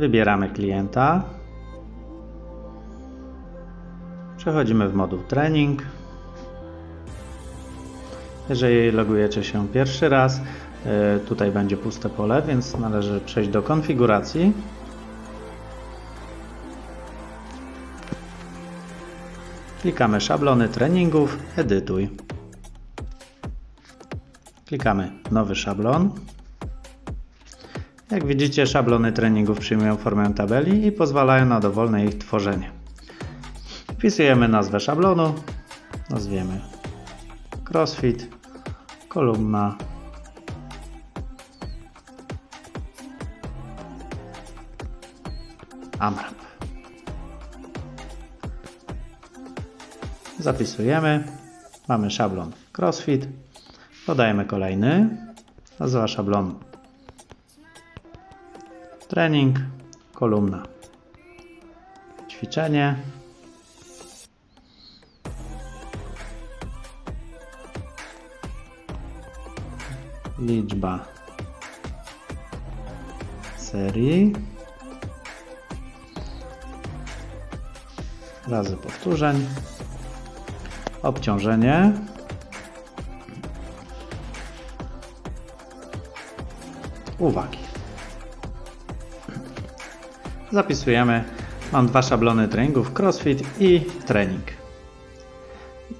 Wybieramy klienta. Przechodzimy w moduł trening. Jeżeli logujecie się pierwszy raz, e, tutaj będzie puste pole, więc należy przejść do konfiguracji. Klikamy szablony treningów, edytuj. Klikamy nowy szablon. Jak widzicie, szablony treningów przyjmują formę tabeli i pozwalają na dowolne ich tworzenie. Wpisujemy nazwę szablonu, nazwiemy CrossFit, kolumna AMRAP. Zapisujemy. Mamy szablon CrossFit. Dodajemy kolejny. Nazwa szablonu trening, kolumna ćwiczenie. Liczba serii razy powtórzeń. Obciążenie. Uwagi. Zapisujemy. Mam dwa szablony treningów CrossFit i trening.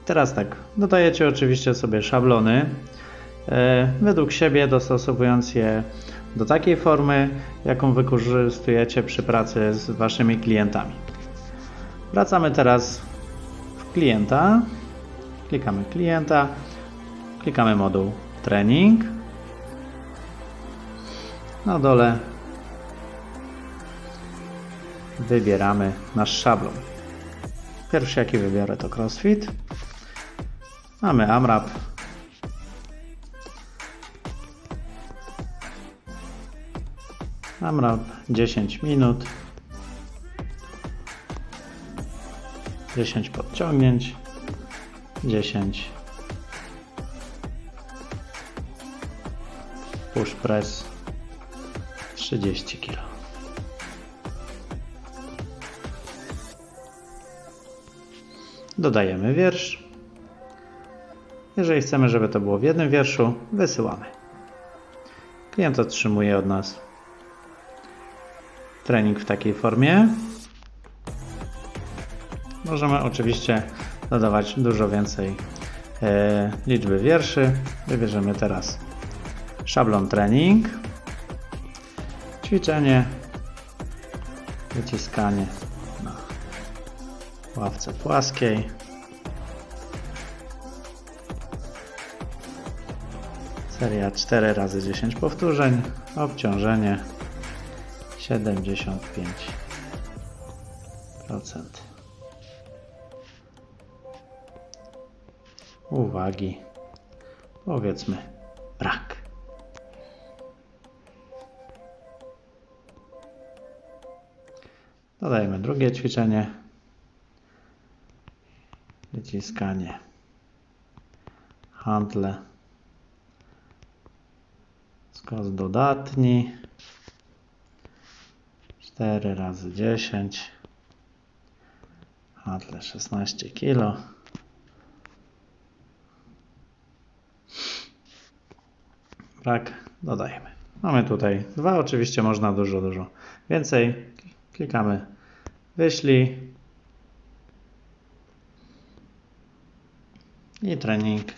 Teraz tak, dodajecie oczywiście sobie szablony e, według siebie, dostosowując je do takiej formy, jaką wykorzystujecie przy pracy z waszymi klientami. Wracamy teraz w klienta. Klikamy klienta. Klikamy moduł trening. Na dole wybieramy nasz szablon. Pierwszy jaki wybiorę to CrossFit. Mamy AMRAP. AMRAP 10 minut. 10 podciągnięć. 10 push press 30 kg. Dodajemy wiersz. Jeżeli chcemy, żeby to było w jednym wierszu, wysyłamy. Klient otrzymuje od nas trening w takiej formie. Możemy oczywiście dodawać dużo więcej e, liczby wierszy. Wybierzemy teraz szablon trening, ćwiczenie, wyciskanie ławce płaskiej. Seria 4 razy 10 powtórzeń, obciążenie 75%. Uwagi, powiedzmy brak. Dodajemy drugie ćwiczenie. Wyciskanie. Handle. Skos dodatni. 4 razy 10. Handle 16 kg. Brak dodajemy. Mamy tutaj dwa, oczywiście można dużo, dużo więcej. Klikamy wyślij i trening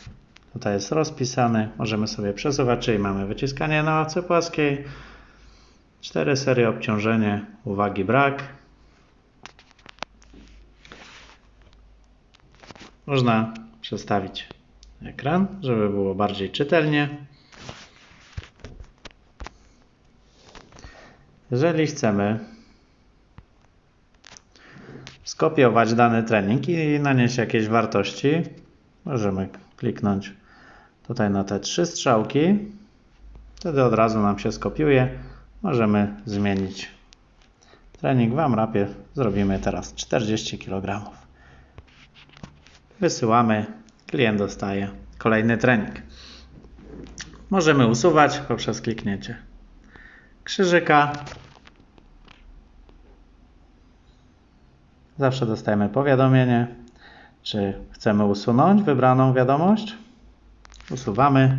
tutaj jest rozpisany. Możemy sobie przesuwać, czyli mamy wyciskanie na ławce płaskiej, 4 serie obciążenie, uwagi brak. Można przestawić ekran, żeby było bardziej czytelnie. Jeżeli chcemy skopiować dany trening i nanieść jakieś wartości, możemy kliknąć tutaj na te trzy strzałki. Wtedy od razu nam się skopiuje. Możemy zmienić trening w AMRAPie. Zrobimy teraz 40 kg. Wysyłamy. Klient dostaje kolejny trening. Możemy usuwać poprzez kliknięcie krzyżyka zawsze dostajemy powiadomienie, czy chcemy usunąć wybraną wiadomość. Usuwamy.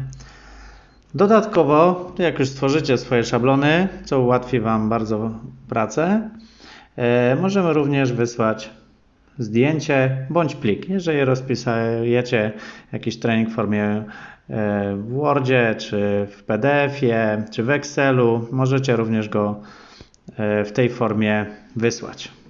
Dodatkowo, jak już stworzycie swoje szablony, co ułatwi Wam bardzo pracę, e, możemy również wysłać zdjęcie bądź plik. Jeżeli rozpisujecie jakiś trening w formie e, w Wordzie, czy w PDF-ie, czy w Excelu, możecie również go e, w tej formie wysłać.